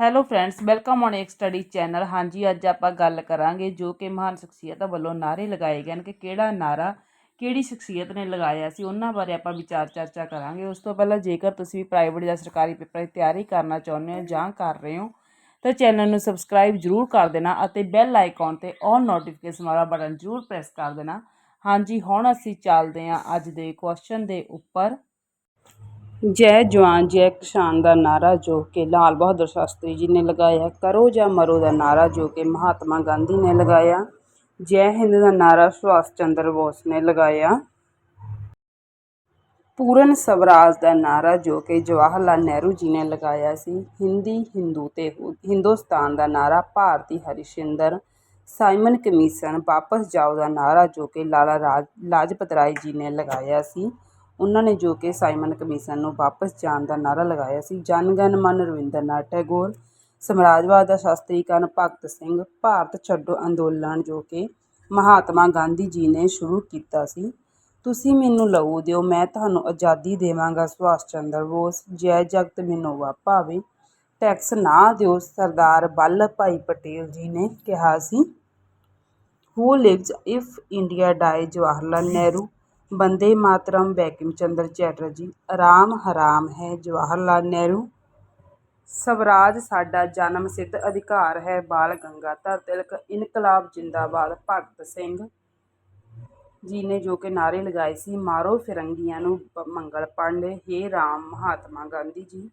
Hello friends welcome on ਇੱਕ study channel ਹਾਂਜੀ, ਅੱਜ ਆਪਾਂ ਗੱਲ ਕਰਾਂਗੇ ਜੋ ਕਿ ਮਹਾਨ ਸ਼ਖਸੀਅਤਾਂ ਵੱਲੋਂ ਨਾਅਰੇ ਲਗਾਏ ਗਏ ਹਨ ਕਿ ਕਿਹੜਾ ਨਾਰਾ ਕਿਹੜੀ ਸ਼ਖਸੀਅਤ ਨੇ ਲਗਾਇਆ ਸੀ, ਉਹਨਾਂ ਬਾਰੇ ਆਪਾਂ ਵਿਚਾਰ ਚਰਚਾ ਕਰਾਂਗੇ। ਉਸ ਤੋਂ ਪਹਿਲਾਂ ਜੇਕਰ ਤੁਸੀਂ ਵੀ ਪ੍ਰਾਈਵੇਟ ਜਾਂ ਸਰਕਾਰੀ ਪੇਪਰ ਦੀ ਤਿਆਰੀ ਕਰਨਾ ਚਾਹੁੰਦੇ ਹੋ ਜਾਂ ਕਰ ਰਹੇ ਹੋ, ਤਾਂ ਚੈਨਲ ਨੂੰ ਸਬਸਕ੍ਰਾਈਬ ਜ਼ਰੂਰ ਕਰ ਦੇਣਾ ਅਤੇ ਬੈਲ ਆਈਕਨ ਤੇ ਔਨ ਨੋਟੀਫਿਕੇਸ਼ਨ ਵਾਲਾ ਬਟਨ ਜ਼ਰੂਰ ਪ੍ਰੈਸ ਕਰ ਦੇਣਾ। ਹਾਂਜੀ, ਹੁਣ ਅਸੀਂ ਚੱਲਦੇ ਹਾਂ ਅੱਜ ਦੇ ਕੁਐਸਚਨ ਦੇ ਉੱਪਰ। ਜੈ ਜਵਾਨ, ਜੈ ਕਿਸਾਨ ਦਾ ਨਾਰਾ ਜੋ ਕਿ ਲਾਲ ਬਹਾਦਰ ਸ਼ਾਸਤਰੀ ਜੀ ਨੇ ਲਗਾਇਆ। ਕਰੋ ਜਾਂ ਮਰੋ ਦਾ ਨਾਰਾ ਜੋ ਕਿ ਮਹਾਤਮਾ ਗਾਂਧੀ ਨੇ ਲਗਾਇਆ। ਜੈ ਹਿੰਦ ਦਾ ਨਾਰਾ ਸੁਭਾਸ਼ ਚੰਦਰ ਬੋਸ ਨੇ ਲਗਾਇਆ। ਪੂਰਨ ਸਵਰਾਜ ਦਾ ਨਾਰਾ ਜੋ ਕਿ ਜਵਾਹਰ ਲਾਲ ਨਹਿਰੂ ਜੀ ਨੇ ਲਗਾਇਆ ਸੀ। ਹਿੰਦੀ, ਹਿੰਦੂ ਤੇ ਹਿੰਦੁਸਤਾਨ ਦਾ ਨਾਰਾ ਭਾਰਤੀ ਹਰੀਸ਼ਿੰਦਰ, ਸਾਈਮਨ ਕਮਿਸ਼ਨ ਵਾਪਸ ਜਾਓ ਦਾ ਨਾਰਾ ਜੋ ਕਿ ਲਾਲਾ ਰਾਜ, ਲਾਜਪਤ ਰਾਏ ਜੀ ਨੇ ਲਗਾਇਆ ਸੀ। ਉਹਨਾਂ ਨੇ ਜੋ ਕਿ ਸਾਈਮਨ ਕਮਿਸ਼ਨ ਨੂੰ ਵਾਪਸ ਜਾਣ ਦਾ ਨਾਅਰਾ ਲਗਾਇਆ ਸੀ। ਜਨ ਗਣ ਮਨ ਰਵਿੰਦਰਨਾਥ ਟੈਗੋਰ, ਸਮਰਾਜਵਾਦ ਦਾ ਸ਼ਾਸਤਰੀਕਰਨ ਭਗਤ ਸਿੰਘ, ਭਾਰਤ ਛੱਡੋ ਅੰਦੋਲਨ ਜੋ ਕਿ ਮਹਾਤਮਾ ਗਾਂਧੀ ਜੀ ਨੇ ਸ਼ੁਰੂ ਕੀਤਾ ਸੀ। ਤੁਸੀਂ ਮੈਨੂੰ ਲਹੂ ਦਿਓ, ਮੈਂ ਤੁਹਾਨੂੰ ਆਜ਼ਾਦੀ ਦੇਵਾਂਗਾ, ਸੁਭਾਸ਼ ਚੰਦਰ ਬੋਸ। ਜੈ ਜਗਤ ਵਿਨੋਬਾ ਭਾਵੇ, ਟੈਕਸ ਨਾ ਦਿਓ, ਸਰਦਾਰ ਵੱਲਭ ਭਾਈ ਪਟੇਲ ਜੀ ਨੇ ਕਿਹਾ ਸੀ। Who lives if India die Jawahar Lal Nehru Bande Mataram Bankim Chandra Chatterjee, ਆਰਾਮ ਹਰਾਮ ਹੈ ਜਵਾਹਰ ਲਾਲ ਨਹਿਰੂ। ਸਵਰਾਜ ਸਾਡਾ ਜਨਮ ਸਿੱਧ ਅਧਿਕਾਰ ਹੈ ਬਾਲ ਗੰਗਾਧਰ ਤਿਲਕ, ਇਨਕਲਾਬ ਜਿੰਦਾਬਾਦ ਭਗਤ ਸਿੰਘ ਜੀ ਨੇ ਜੋ ਕਿ ਨਾਅਰੇ ਲਗਾਏ ਸੀ, ਮਾਰੋ ਫਿਰੰਗੀਆਂ ਨੂੰ ਮੰਗਲ ਪਾਂਡੇ, ਹੇ ਰਾਮ ਮਹਾਤਮਾ ਗਾਂਧੀ ਜੀ।